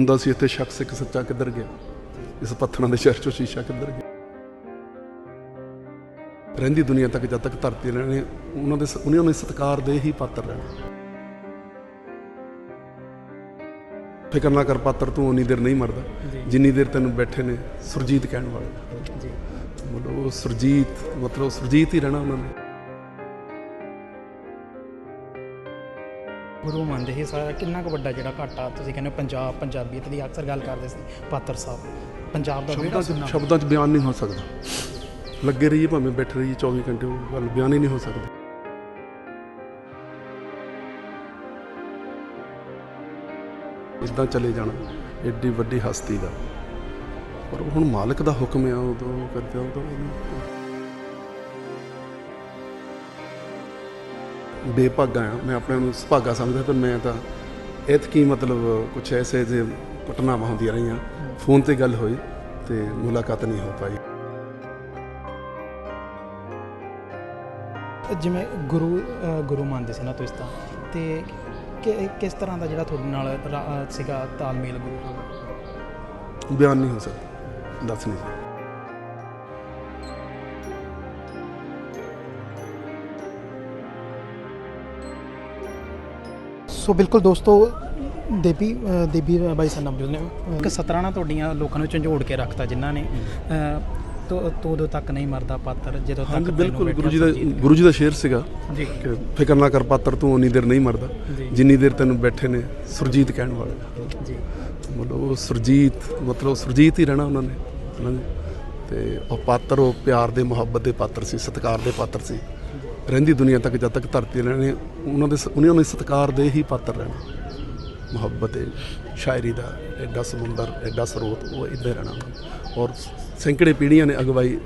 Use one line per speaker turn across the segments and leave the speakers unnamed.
ਹੁੰਦਾ ਸੀ ਇੱਥੇ ਸ਼ਖਸ ਇੱਕ ਸੱਚਾ ਕਿੱਧਰ ਗਿਆ? ਇਸ ਪੱਥਰਾਂ ਦੇ ਸ਼ਹਿਰ ਚੋਂ ਸ਼ੀਸ਼ਾ ਕਿੱਧਰ ਗਿਆ? ਰਹਿੰਦੀ ਦੁਨੀਆ ਤੱਕ ਜਦ ਤੱਕ ਧਰਤੀ ਰਹਿਣੀ ਉਹਨਾਂ ਦੇ ਉਹਨਾਂ ਨੇ ਸਤਿਕਾਰ ਦੇ ਹੀ ਪਾਤਰ ਰਹਿਣਾ। ਫਿਕਰ ਨਾ ਕਰ ਪਾਤਰ ਤੂੰ ਉਨੀ ਦੇਰ ਨਹੀਂ ਮਰਦਾ। ਜਿੰਨੀ ਦੇਰ ਤੈਨੂੰ ਬੈਠੇ ਨੇ ਸੁਰਜੀਤ ਕਹਿਣ ਵਾਲੇ।
ਜੀ।
ਮਤਲਬ ਉਹ ਸੁਰਜੀਤ ਮਤਲਬ ਸੁਰਜੀਤ ਹੀ ਰਹਿਣਾ ਉਹਨਾਂ ਨੇ।
ਗੁਰੂ ਮੰਨਦੇ ਸੀ ਸਾਰਾ ਕਿੰਨਾ ਕੁ ਵੱਡਾ ਜਿਹੜਾ ਘਾਟਾ ਤੁਸੀਂ ਕਹਿੰਦੇ ਪੰਜਾਬ ਪੰਜਾਬੀਅਤ ਦੀ ਅਕਸਰ ਗੱਲ ਕਰਦੇ ਸੀ ਪਾਤਰ ਸਾਹਿਬ। ਪੰਜਾਬ ਦਾ ਵਿਹੜਾ ਸੁਣਨਾ
ਸ਼ਬਦਾਂ 'ਚ ਬਿਆਨ ਨਹੀਂ ਹੋ ਸਕਦਾ। ਲੱਗੇ ਰਹੀਏ ਭਾਵੇਂ ਬੈਠੇ ਰਹੀਏ 24 ਘੰਟੇ ਉਹ ਗੱਲ ਬਿਆਨ ਹੀ ਨਹੀਂ ਹੋ ਸਕਦੀ। ਇਦਾਂ ਚਲੇ ਜਾਣਾ ਏਡੀ ਵੱਡੀ ਹਸਤੀ ਦਾ। ਪਰ ਹੁਣ ਮਾਲਕ ਦਾ ਹੁਕਮ ਆ ਉਦੋਂ ਕਰਦੇ ਉਦੋਂ ਬੇਭਾਗਾ ਆ ਮੈਂ ਆਪਣੇ ਨੂੰ ਸੁਭਾਗਾ ਸਮਝਦਾ ਪਰ ਮੈਂ ਤਾਂ ਇਹ ਕੀ ਮਤਲਬ ਕੁਝ ਐਸੇ ਜੇ ਘਟਨਾਵਾਂ ਹੁੰਦੀਆਂ ਰਹੀਆਂ। ਫੋਨ ਤੇ ਗੱਲ ਹੋਈ ਤੇ ਮੁਲਾਕਾਤ ਨਹੀਂ ਹੋ ਪਾਈ।
ਜਿਵੇਂ ਗੁਰੂ ਗੁਰੂ ਮੰਨਦੇ ਸੀ ਨਾ ਤੁਸੀਂ ਤਾਂ ਤੇ ਕਿਸ ਤਰ੍ਹਾਂ ਦਾ ਜਿਹੜਾ ਤੁਹਾਡੇ ਨਾਲ ਸੀਗਾ ਤਾਲਮੇਲ ਗੁਰੂ
ਬਿਆਨ ਨਹੀਂ ਹੋ ਸਕਦਾ। ਦੱਸ ਨਹੀਂ
ਸੋ ਬਿਲਕੁਲ ਦੋਸਤੋ ਦੇਵੀ ਦੇਵੀ ਬਾਈ ਸਾਹਿਬ ਨਾਮ ਨੇ ਇੱਕ ਸਤਰਾਣਾ ਤੁਹਾਡੀਆਂ ਲੋਕਾਂ ਨੂੰ ਝੰਜੋੜ ਕੇ ਰੱਖਤਾ ਜਿਨ੍ਹਾਂ ਨੇ। ਤੋਂ ਤੋਂ ਉਦੋਂ ਤੱਕ ਨਹੀਂ ਮਰਦਾ ਪਾਤਰ ਜਦੋਂ ਤੱਕ
ਬਿਲਕੁਲ ਗੁਰੂ ਜੀ ਦਾ। ਗੁਰੂ ਜੀ ਦਾ ਸ਼ੇਰ ਸੀਗਾ
ਜੀ।
ਕਿ ਫਿਕਰ ਨਾ ਕਰ ਪਾਤਰ ਤੂੰ ਉਨੀ ਦੇਰ ਨਹੀਂ ਮਰਦਾ।
ਜੀ।
ਜਿੰਨੀ ਦੇਰ ਤੈਨੂੰ ਬੈਠੇ ਨੇ ਸੁਰਜੀਤ ਕਹਿਣ ਵਾਲੇ।
ਜੀ।
ਮਤਲਬ ਉਹ ਸੁਰਜੀਤ ਮਤਲਬ ਸੁਰਜੀਤ ਹੀ ਰਹਿਣਾ ਉਹਨਾਂ ਨੇ। ਜੀ। ਤੇ ਉਹ ਪਾਤਰ ਉਹ ਪਿਆਰ ਦੇ ਮੁਹੱਬਤ ਦੇ ਪਾਤਰ ਸੀ ਸਤਿਕਾਰ ਦੇ ਪਾਤਰ ਸੀ। ਰਹਿੰਦੀ ਦੁਨੀਆ ਤੱਕ ਜਦ ਤੱਕ ਧਰਤੀ ਰਹਿਣੀ ਉਹਨਾਂ ਦੇ ਉਹਨਾਂ ਨੇ ਸਤਿਕਾਰ ਦੇ ਹੀ ਪਾਤਰ ਰਹਿਣਾ। ਮੁਹੱਬਤ ਦੇ ਸ਼ਾਇਰੀ ਦਾ ਐਡਾ ਸਮੁੰਦਰ ਐਡਾ ਸਰੋਤ ਉਹ ਹੀ ਰਹਿਣਾ। ਔਰ ਸੈਂਕੜੇ ਪੀੜ੍ਹੀਆਂ ਨੇ ਅਗਵਾਈ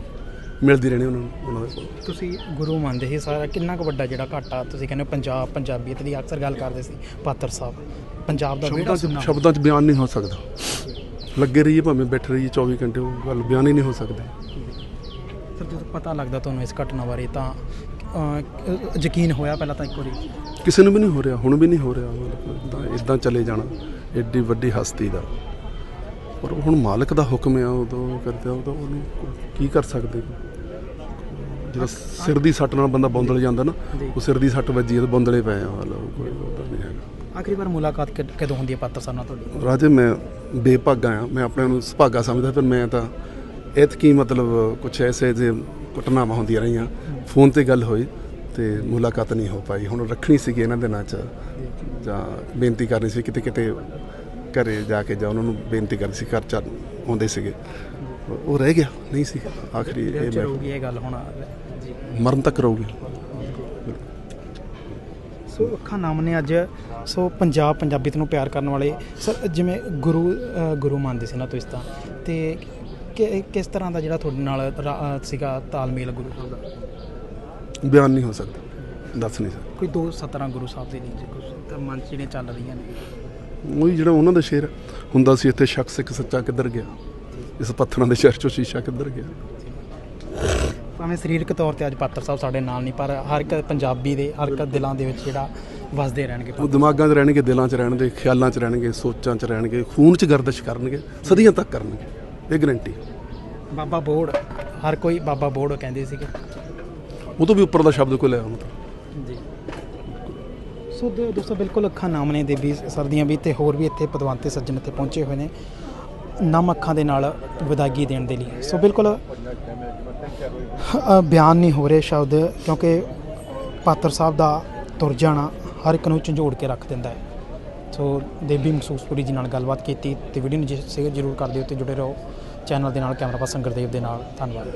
ਮਿਲਦੀ ਰਹਿਣੀ ਉਹਨਾਂ ਨੂੰ ਉਹਨਾਂ ਦੇ ਕੋਲ।
ਤੁਸੀਂ ਗੁਰੂ ਮੰਨਦੇ ਸੀ ਸਾਰਾ ਕਿੰਨਾ ਕੁ ਵੱਡਾ ਜਿਹੜਾ ਘਾਟਾ ਤੁਸੀਂ ਕਹਿੰਦੇ ਹੋ ਪੰਜਾਬ ਪੰਜਾਬੀਅਤ ਦੀ ਅਕਸਰ ਗੱਲ ਕਰਦੇ ਸੀ ਪਾਤਰ ਸਾਹਿਬ। ਪੰਜਾਬ ਦਾ ਵਿਹੜਾ
ਸ਼ਬਦਾਂ 'ਚ ਬਿਆਨ ਨਹੀਂ ਹੋ ਸਕਦਾ। ਲੱਗੇ ਰਹੀਏ ਭਾਵੇਂ ਬੈਠੇ ਰਹੀਏ 24 ਘੰਟੇ ਉਹ ਗੱਲ ਬਿਆਨ ਹੀ ਨਹੀਂ ਹੋ ਸਕਦੀ।
ਸਰ ਜਦੋਂ ਪਤਾ ਲੱਗਦਾ ਤੁਹਾਨੂੰ ਇਸ ਘਟਨਾ ਬਾਰੇ ਤਾਂ ਯਕੀਨ ਹੋਇਆ ਪਹਿਲਾਂ ਤਾਂ ਇੱਕ ਵਾਰੀ।
ਕਿਸੇ ਨੂੰ ਵੀ ਨਹੀਂ ਹੋ ਰਿਹਾ ਹੁਣ ਵੀ ਨਹੀਂ ਹੋ ਰਿਹਾ। ਮਤਲਬ ਇਦਾਂ ਇਦਾਂ ਚਲੇ ਜਾਣਾ ਏਡੀ ਵੱਡੀ ਹਸਤੀ ਦਾ। ਪਰ ਹੁਣ ਮਾਲਕ ਦਾ ਹੁਕਮ ਆ ਉਦੋਂ ਕਰਦੇ ਉਦੋਂ ਉਹਨੂੰ ਕੀ ਕਰ ਸਕਦੇ? ਜਦੋਂ ਸਿਰ ਦੀ ਸੱਟ ਨਾਲ ਬੰਦਾ ਬੌਂਦਲ ਜਾਂਦਾ ਨਾ ਉਹ ਸਿਰ ਦੀ ਸੱਟ ਵੱਜੀ ਤੇ ਬੌਂਦਲੇ ਪਏ ਆ ਮਤਲਬ ਕੋਈ ਉਹਦਾ ਨਹੀਂ ਹੈਗਾ।
ਆਖਰੀ ਵਾਰ ਮੁਲਾਕਾਤ ਕਦੋਂ ਹੁੰਦੀ ਹੈ ਪਾਤਰ ਸਾਹਿਬ ਨਾਲ ਤੁਹਾਡੀ?
ਰਾਜੇ ਮੈਂ ਬੇਭਾਗਾ ਆ ਮੈਂ ਆਪਣੇ ਨੂੰ ਸੁਭਾਗਾ ਸਮਝਦਾ ਪਰ ਮੈਂ ਤਾਂ ਇਹ ਕੀ ਮਤਲਬ ਕੁਝ ਐਸੇ ਜੇ ਘਟਨਾਵਾਂ ਹੁੰਦੀਆਂ ਰਹੀਆਂ। ਫੋਨ ਤੇ ਗੱਲ ਹੋਈ ਤੇ ਮੁਲਾਕਾਤ ਨਹੀਂ ਹੋ ਪਾਈ। ਹੁਣ ਰੱਖਣੀ ਸੀਗੀ ਇਹਨਾਂ ਦਿਨਾਂ 'ਚ ਜਾਂ ਬੇਨਤੀ ਕਰਨੀ ਸੀ ਕਿਤੇ ਕਿਤੇ ਘਰੇ ਜਾ ਕੇ ਜਾਂ ਉਹਨਾਂ ਨੂੰ ਬੇਨਤੀ ਕਰਨੀ ਸੀ ਘਰ ਚ ਆਉਂਦੇ ਸੀਗੇ। ਉਹ ਰਹਿ ਗਿਆ ਨਹੀਂ ਸੀ। ਆਖਰੀ ਇਹ
ਚ
ਮੈਂ-
ਰਹੂਗੀ ਇਹ ਗੱਲ ਹੁਣ। ਜੀ
ਮਰਨ ਤੱਕ ਰਹੂਗੀ।
ਸੋ ਅੱਖਾਂ ਨਾਮ ਨੇ ਅੱਜ ਸੋ ਪੰਜਾਬ ਪੰਜਾਬੀਅਤ ਨੂੰ ਪਿਆਰ ਕਰਨ ਵਾਲੇ ਸਰ ਜਿਵੇਂ ਗੁਰੂ ਗੁਰੂ ਮੰਨਦੇ ਸੀ ਨਾ ਤੁਸੀਂ ਤਾਂ ਤੇ ਕਿਸ ਤਰ੍ਹਾਂ ਦਾ ਜਿਹੜਾ ਤੁਹਾਡੇ ਨਾਲ ਸੀਗਾ ਤਾਲਮੇਲ ਗੁਰੂ ਸਾਹਿਬ ਦਾ?
ਬਿਆਨ ਨਹੀਂ ਹੋ ਸਕਦਾ। ਦੱਸ ਨਹੀਂ ਸਕਦਾ।
ਕੋਈ ਦੋ ਸਤਰਾਂ ਗੁਰੂ ਸਾਹਿਬ ਦੇ ਨਹੀਂ ਜੀ ਕੁਝ ਤਾਂ ਮਨ 'ਚ ਚੱਲ ਰਹੀਆਂ ਨੇ?
ਉਹੀ ਜਿਹੜਾ ਉਹਨਾਂ ਦਾ ਸ਼ੇਰ ਹੁੰਦਾ ਸੀ ਇੱਥੇ ਸ਼ਖਸ ਇੱਕ ਸੱਚਾ ਕਿੱਧਰ ਗਿਆ? ਇਸ ਪੱਥਰਾਂ ਦੇ ਸ਼ਹਿਰ ਚੋਂ ਸ਼ੀਸ਼ਾ ਕਿੱਧਰ ਗਿਆ?
ਭਾਵੇਂ ਸਰੀਰਕ ਤੌਰ ਤੇ ਅੱਜ ਪਾਤਰ ਸਾਹਿਬ ਸਾਡੇ ਨਾਲ ਨਹੀਂ ਪਰ ਹਰ ਇੱਕ ਪੰਜਾਬੀ ਦੇ ਹਰ ਇੱਕ ਦਿਲਾਂ ਦੇ ਵਿੱਚ ਜਿਹੜਾ ਵਸਦੇ ਰਹਿਣਗੇ
ਉਹ ਦਿਮਾਗਾਂ 'ਚ ਰਹਿਣਗੇ ਦਿਲਾਂ 'ਚ ਰਹਿਣਗੇ ਖਿਆਲਾਂ 'ਚ ਰਹਿਣਗੇ ਸੋਚਾਂ 'ਚ ਰਹਿਣਗੇ ਖੂਨ 'ਚ ਗਰਦਸ਼ ਕਰਨਗੇ ਸਦੀਆਂ ਤੱਕ ਕਰਨਗੇ। ਇਹ ਗਰੰਟੀ
ਬਾਬਾ ਬੋੜ ਹਰ ਕੋਈ ਬਾਬਾ ਬੋੜ ਕਹਿੰਦੇ ਸੀਗੇ।
ਉਹ ਤੋਂ ਵੀ ਉੱਪਰ ਦਾ ਸ਼ਬਦ ਕੋਈ ਲਿਆ
ਜੀ। ਸੋ ਦੋ- ਦੋਸਤੋ ਬਿਲਕੁਲ ਅੱਖਾਂ ਨਾਮ ਨੇ ਦੇਵੀ ਸਰਦੀਆਂ ਵੀ ਤੇ ਹੋਰ ਵੀ ਇੱਥੇ ਪਦਵੰਤੇ ਸੱਜਣ ਇੱਥੇ ਪਹੁੰਚੇ ਹੋਏ ਨੇ। ਨਮ ਅੱਖਾਂ ਦੇ ਨਾਲ ਵਿਦਾਇਗੀ ਦੇਣ ਦੇ ਲਈ। ਸੋ ਬਿਲਕੁਲ ਬਿਆਨ ਨਹੀਂ ਹੋ ਰਹੇ ਸ਼ਬਦ ਕਿਉਂਕਿ ਪਾਤਰ ਸਾਹਿਬ ਦਾ ਤੁਰ ਜਾਣਾ ਹਰ ਇੱਕ ਨੂੰ ਝੰਜੋੜ ਕੇ ਰੱਖ ਦਿੰਦਾ ਹੈ। ਸੋ ਦੇਵੀ ਮਖਸੂਸਪੁਰੀ ਜੀ ਨਾਲ ਗੱਲਬਾਤ ਕੀਤੀ ਤੇ ਵੀਡੀਓ ਨੂੰ ਜੇ ਸ਼ੇਅਰ ਜ਼ਰੂਰ ਕਰ ਦਿਓ ਤੇ ਜੁੜੇ ਰਹੋ। ਚੈਨਲ ਦੇ ਨਾਲ ਕੈਮਰਾ ਪਰਸਨ ਗੁਰਦੇਵ ਦੇ ਨਾਲ ਧੰਨਵਾਦ।